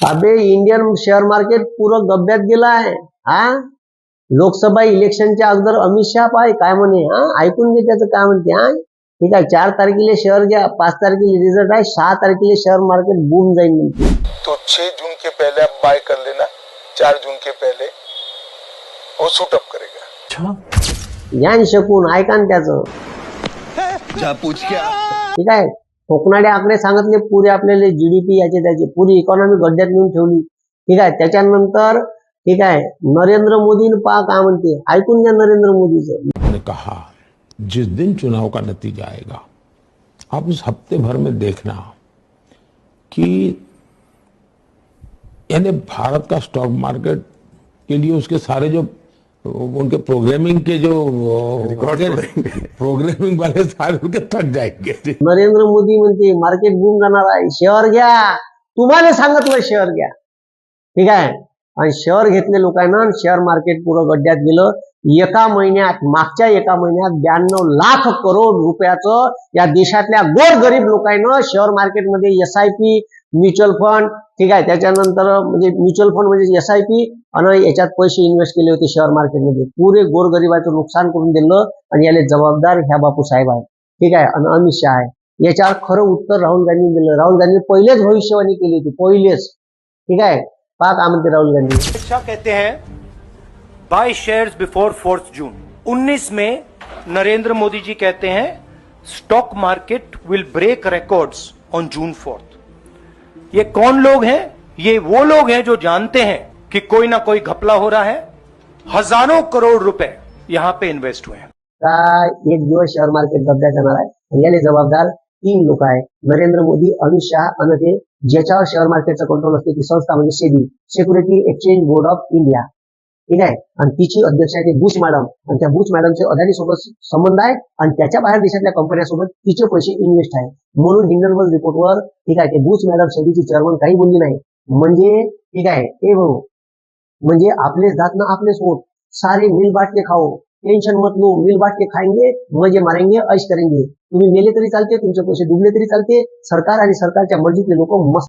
अबे Indian share market पुरं गब्यात गेलं आहे. हा? लोकसभा इलेक्शनच्या अगोदर अमित शहा पाय काय म्हणे हा? ऐकून घे त्याचं काय म्हणते हा? ठीक आहे चार तारखेला शेअर घ्या पाच तारखेला रिझल्ट आहे सहा तारखेला शेअर मार्केट बूम जाईल म्हणते. तो 6 जून के पहले आप बाय कर लेना 4 जून के पहले वो सूट अप करेगा। ज्ञान शकून ऐका ना त्याचं. जा पूछ क्या। ठीक आहे? कोकणाडे आकडे सांगितले, पुरे आपल्याला जीडीपी याचे त्याचे पुरी इकॉनॉमी गड्ड्यात नेऊन ठेवली. ठीक आहे, त्याच्यानंतर ठीक आहे, नरेंद्र मोदीनं पहा काय म्हणते? ऐकून घ्या नरेंद्र मोदीचं. कहा, जिस दिन चुनाव का नतीजा आएगा, आप उस हफ़्ते भर में देखना कि यानी भारत का स्टॉक मार्केट के लिए उसके सारे जो उनके प्रोग्रामिंग के जो प्रोग्रामिंग वाले सारे उनके थक जाएंगे। नरेंद्र मोदी म्हणते मार्केट बूम जाणार आहे. शेअर घ्या. तुम्हाला सांगितलं शेअर घ्या. ठीक आहे? आणि शेअर घेतले लोकांना शेअर मार्केट पुरं गड्ड्यात गेलं. एका महिन्यात मागच्या एका महिन्यात ब्याण्णव लाख करोड रुपयाचं या देशातल्या गोरगरीब लोकांना शेअर मार्केटमध्ये S I P mutual fund ठीक आहे? त्याच्यानंतर म्हणजे म्युच्युअल फंड म्हणजे एस आय पी आणि याच्यात पैसे इन्व्हेस्ट केले होते शेअर मार्केटमध्ये पुरे गोरगरिबाचं नुकसान करून दिलं आणि याला जबाबदार बापू साहेब आहे ठीक आणि अमित शहा आहे. याच्यावर खरं उत्तर राहुल गांधी दिलं. राहुल गांधी पहिलेच भविष्यवाणी केली होती. पहिलेच. ठीक आहे? पहा म्हणते राहुल गांधी. शाह कहते हैं buy shares before fourth June 19 में नरेंद्र मोदी जी कहते हैं stock market will break records on June fourth ये कौन लोग हैं? ये वो लोग हैं जो जानते हैं कि कोई ना कोई घपला हो रहा है। हजारों करोड़ रुपए यहाँ पे इन्वेस्ट हुए हैं। का एक दिवस शेअर मार्केट गब्यात जाणार आहे. याने जबाबदार तीन लोक आहेत. नरेंद्र मोदी अमित शहा आणि ते ज्याच्यावर शेअर मार्केटचं कंट्रोल असते ती संस्था म्हणजे SEBI security exchange board of India ठीक आहे? आणि तिची अध्यक्ष आहे ते बुश मॅडम आणि त्या बुश मॅडमचे अदानी सोबत संबंध आहे आणि त्याच्या बाहेर देशातल्या कंपन्यासोबत तिचे पैसे इन्व्हेस्ट आहे. म्हणून हिंडनबर्ग रिपोर्टवर ठीक आहे ते बुश मॅडम सेबीची चेअरमन काही बोलली नाही. म्हणजे ठीक आहे ते भाऊ म्हणजे आपलेच दात ना आपलेच ओठ सारे मिल बाट के खाओ। टेंशन मत लो। मिल बाट के खाएँगे मज़े मारेंगे, ऐश करेंगे। तुम्ही मेले तरी चालते तुमचे पैसे डुबले तरी चालते। सरकार आणि सरकारच्या मर्जीतले लोक मस्त